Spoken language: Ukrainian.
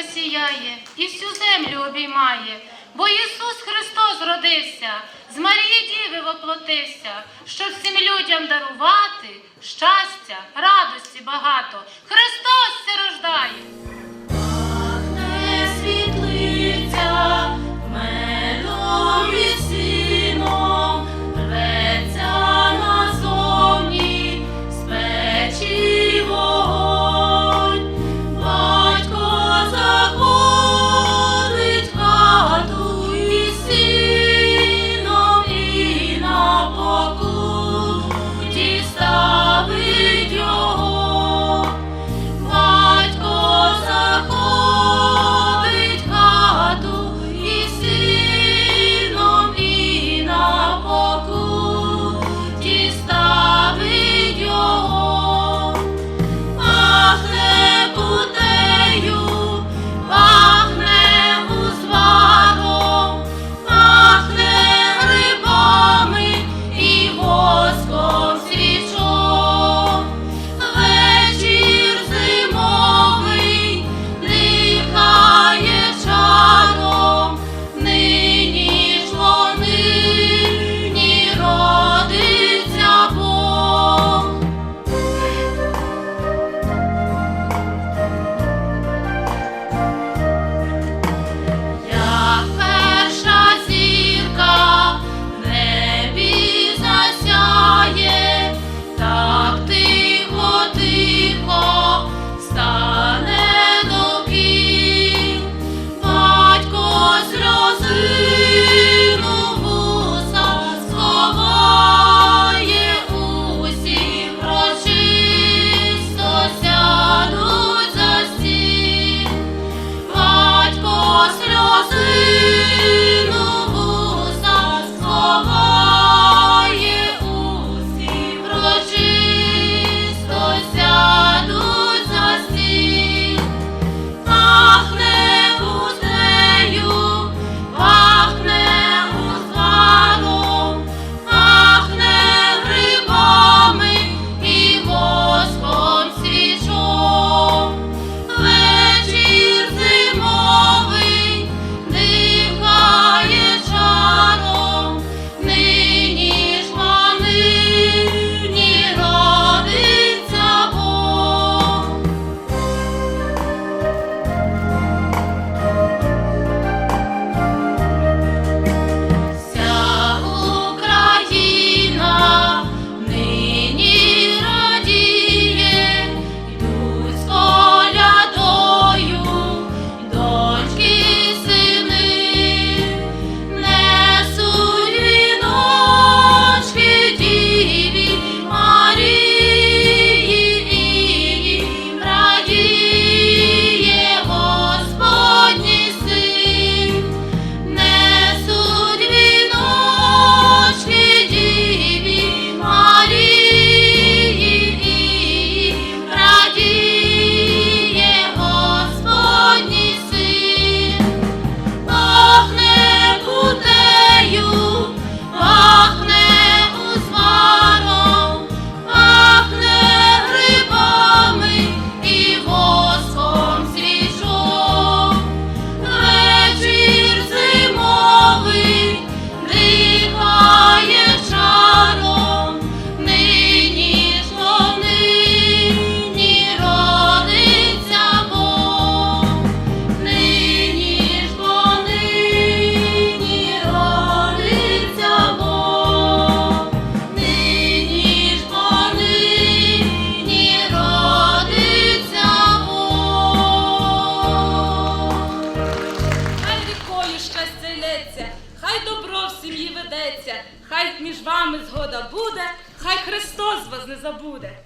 сонечко сіяє і всю землю обіймає, бо Ісус Христос родився, з Марії Діви воплотився, щоб всім людям дарувати щастя, радості багато. Христос все рождає. щастя йдеться, хай добро в сім'ї ведеться, хай між вами згода буде, хай Христос вас не забуде.